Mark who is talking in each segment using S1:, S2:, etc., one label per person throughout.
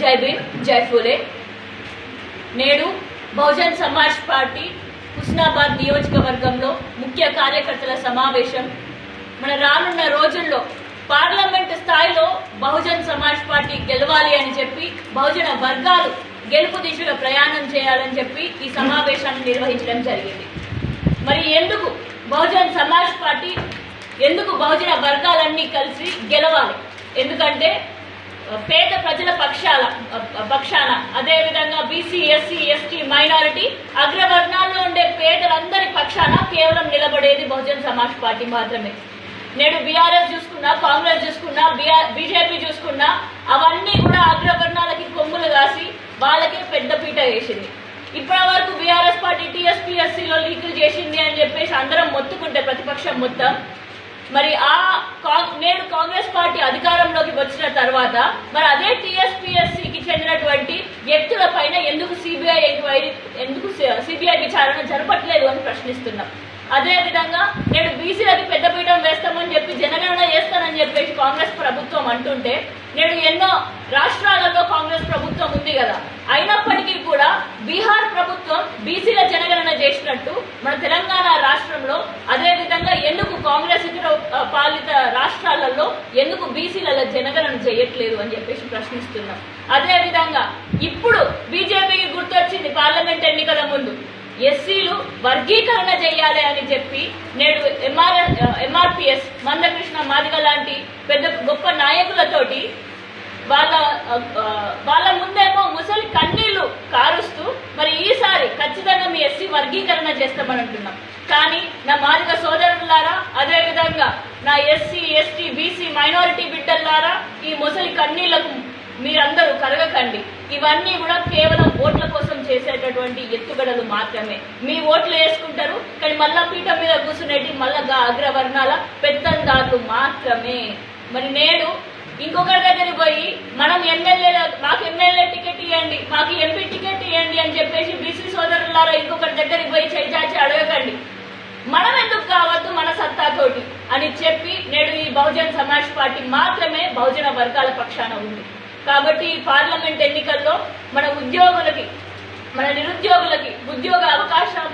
S1: జై భీమ్ జై ఫూలే. నేడు బహుజన్ సమాజ్ పార్టీ హుస్నాబాద్ నియోజకవర్గంలో ముఖ్య కార్యకర్తల సమావేశం. మన రానున్న రోజుల్లో పార్లమెంట్ స్థాయిలో బహుజన్ సమాజ్ పార్టీ గెలవాలి అని చెప్పి బహుజన వర్గాలు గెలుపు దిశగా ప్రయాణం చేయాలని చెప్పి ఈ సమావేశాన్ని నిర్వహించడం జరిగింది. మరి ఎందుకు బహుజన్ సమాజ్ పార్టీ ఎందుకు బహుజన వర్గాలన్నీ కలిసి గెలవాలి? ఎందుకంటే పేద ప్రజల పక్షాల పక్షాన. అదేవిధంగా బీసీ ఎస్సీ ఎస్టీ మైనారిటీ అగ్రవర్ణాల్లో ఉండే పేదలందరి పక్షాన కేవలం నిలబడేది బహుజన్ సమాజ్ పార్టీ మాత్రమే. నేడు బీఆర్ఎస్ చూసుకున్నా కాంగ్రెస్ చూసుకున్నా బీజేపీ చూసుకున్నా అవన్నీ కూడా అగ్రవర్ణాలకి కొమ్ములు కాసి వాళ్ళకే పెద్ద పీట వేసింది. ఇప్పటి వరకు బీఆర్ఎస్ పార్టీ టీఎస్పీఎస్సీలో లీకులు చేసింది అని చెప్పేసి అందరం మొత్తుకుంటే ప్రతిపక్షం మొత్తం. మరి ఆ నేడు కాంగ్రెస్ పార్టీ అధికారంలోకి వచ్చిన తర్వాత మరి అదే టీఎస్పీఎస్సికి చెందినటువంటి వ్యక్తుల పైన ఎందుకు సిబిఐ ఎంక్వైరీ ఎందుకు సిబిఐ విచారణ జరపట్లేదు అని ప్రశ్నిస్తున్నాం. అదే విధంగా నేడు బీసీలకి పెద్దపీఠం వేస్తామని చెప్పి జనగణన చేస్తానని చెప్పేసి కాంగ్రెస్ ప్రభుత్వం అంటుంటే నేను ఎన్నో రాష్ట్రాలలో కాంగ్రెస్ ప్రభుత్వం ఉంది కదా. అయినప్పటికీ కూడా బీహార్ ప్రభుత్వం బీసీల జనగణన చేసినట్టు మన తెలంగాణ రాష్ట్రంలో అదే విధంగా కాంగ్రెస్ ఇతర పాలిత రాష్ట్రాలలో ఎందుకు బీసీలలో జనగణన చేయట్లేదు అని చెప్పేసి ప్రశ్నిస్తున్నాం. అదే విధంగా ఇప్పుడు బీజేపీకి గుర్తొచ్చింది పార్లమెంట్ ఎన్నికల ముందు. ఎస్సీలు వర్గీకరణ చేయాలి అని చెప్పి నేడు ఎంఆర్ ఎంఆర్పిఎస్ మందకృష్ణ మాదిగ లాంటి పెద్ద గొప్ప నాయకులతోటి వాళ్ళ వాళ్ళ ముందేమో ముసలి కన్నీళ్ళు కారుస్తూ మరి ఈసారి ఖచ్చితంగా మీ ఎస్సీ వర్గీకరణ చేస్తామని అంటున్నాం. కానీ నా మాదిగ సోదరులారా అదే విధంగా నా ఎస్సీ ఎస్టీ బీసీ మైనారిటీ బిడ్డలారా ఈ ముసలి కన్నీళ్ళకు మీరందరూ కరగకండి ఇవన్నీ కూడా కేవలం ఓట్ల కోసం చేసేటటువంటి ఎత్తుగడలు మాత్రమే. మీ ఓట్లు వేసుకుంటారు కానీ మళ్ళా పీఠం మీద కూర్చునేటి మళ్ళా అగ్రవర్ణాల పెత్తందారులు మాత్రమే. మరి నేడు ఇంకొకరి దగ్గరికి పోయి మనం ఎమ్మెల్యే మాకు ఎమ్మెల్యే టికెట్ ఇవ్వండి మాకు ఎంపీ టికెట్ ఇవ్వండి అని చెప్పేసి బీసీ సోదరులారా ఇంకొకరి దగ్గరికి పోయి చేచాచి అడగకండి మనం ఎందుకు కావద్దు మన సత్తాతోటి అని చెప్పి నేడు ఈ బహుజన్ సమాజ్ పార్టీ మాత్రమే బహుజన వర్గాల పక్షాన ఉంది. కాబట్టి ఈ పార్లమెంట్ ఎన్నికల్లో మన ఉద్యోగులకి మన నిరుద్యోగులకి ఉద్యోగ అవకాశం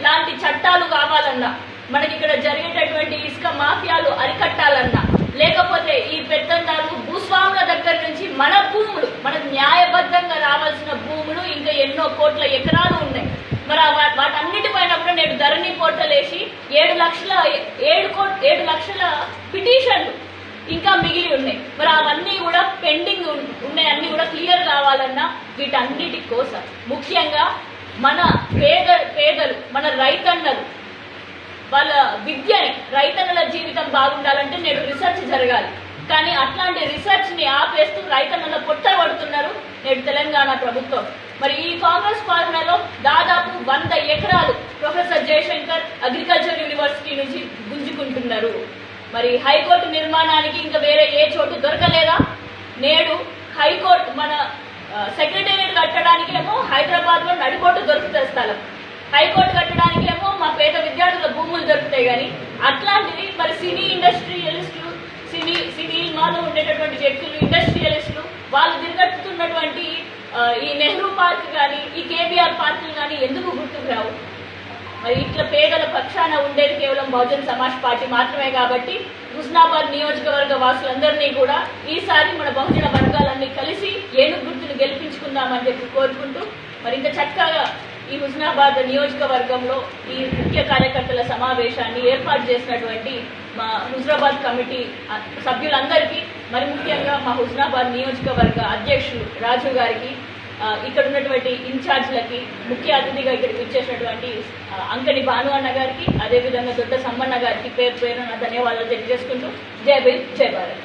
S1: లాంటి చట్టాలు కావాలన్నా మనకి ఇక్కడ జరిగేటటువంటి ఇసుక మాఫియాలు అరికట్టాలన్నా లేకపోతే ఈ పెద్దందారు భూస్వాముల దగ్గర నుంచి మన భూములు మనకు న్యాయబద్ధంగా రావాల్సిన భూములు ఇంకా ఎన్నో కోట్ల ఎకరాలు ఉన్నాయి మరి ఆ వా- వాటన్నిటిపైన కూడా నేడు ధరణి పోర్టల్ వేసి ఏడు లక్షల ఏడు కో ఏడు లక్షల పిటిషన్లు ఇంకా మిగిలి ఉన్నాయి. మరి అవన్నీ కూడా పెండింగ్ ఉన్నాయి. అన్ని కూడా క్లియర్ కావాలన్నా వీటన్నిటి కోసం. ముఖ్యంగా మన పేద పేదలు మన రైతన్నలు వాళ్ళ విద్యని రైతన్నల జీవితం బాగుండాలంటే నేడు రీసెర్చ్ జరగాలి. కానీ అట్లాంటి రీసెర్చ్ని ఆపేస్తూ రైతన్నల పొట్ట పడుతున్నారు నేడు తెలంగాణ ప్రభుత్వం. మరి ఈ కాంగ్రెస్ పాలనలో దాదాపు వంద ఎకరాలు మరి హైకోర్టు నిర్మాణానికి ఇంకా వేరే ఏ చోటు దొరకలేదా? నేడు హైకోర్టు మన సెక్రటేరియట్ కట్టడానికి ఏమో హైదరాబాద్లో నడికోటు దొరుకుతుంది స్థలం. హైకోర్టు కట్టడానికి ఏమో మా పేద విద్యార్థుల భూములు దొరుకుతాయి కానీ అట్లాంటిది మరి సినీ ఇండస్ట్రియలిస్టులు సినీ సినిమాలో ఉండేటటువంటి వ్యక్తులు ఇండస్ట్రియలిస్టులు వాళ్ళు తిరగట్టుతున్నటువంటి ఈ నెహ్రూ పార్క్ కానీ ఈ కేబీఆర్ పార్కులు కానీ ఎందుకు గుర్తుకు రావు? మరి ఇట్లా పేదల పక్షాన ఉండేది కేవలం బహుజన్ సమాజ్ పార్టీ మాత్రమే కాబట్టి హుస్నాబాద్ నియోజకవర్గ వాసులందరినీ కూడా ఈసారి మన బహుజన వర్గాలన్నీ కలిసి ఏనుగు గుర్తును గెలిపించుకుందామని చెప్పి కోరుకుంటూ మరి చక్కగా ఈ హుస్నాబాద్ నియోజకవర్గంలో ఈ ముఖ్య కార్యకర్తల సమావేశాన్ని ఏర్పాటు చేసినటువంటి మా హుజరాబాద్ కమిటీ సభ్యులందరికీ మరి ముఖ్యంగా మా హుస్నాబాద్ నియోజకవర్గ అధ్యక్షులు రాజు గారికి ఇక్కడ ఉన్నటువంటి ఇన్ఛార్జ్లకి ముఖ్య అతిథిగా ఇక్కడికి వచ్చేసినటువంటి అంకని భాను అన్న గారికి అదేవిధంగా దొడ్డ సమ్మన్న గారికి పేరు పేరున ధన్యవాదాలు తెలియజేసుకుంటూ జై భీమ్ జై భారత్.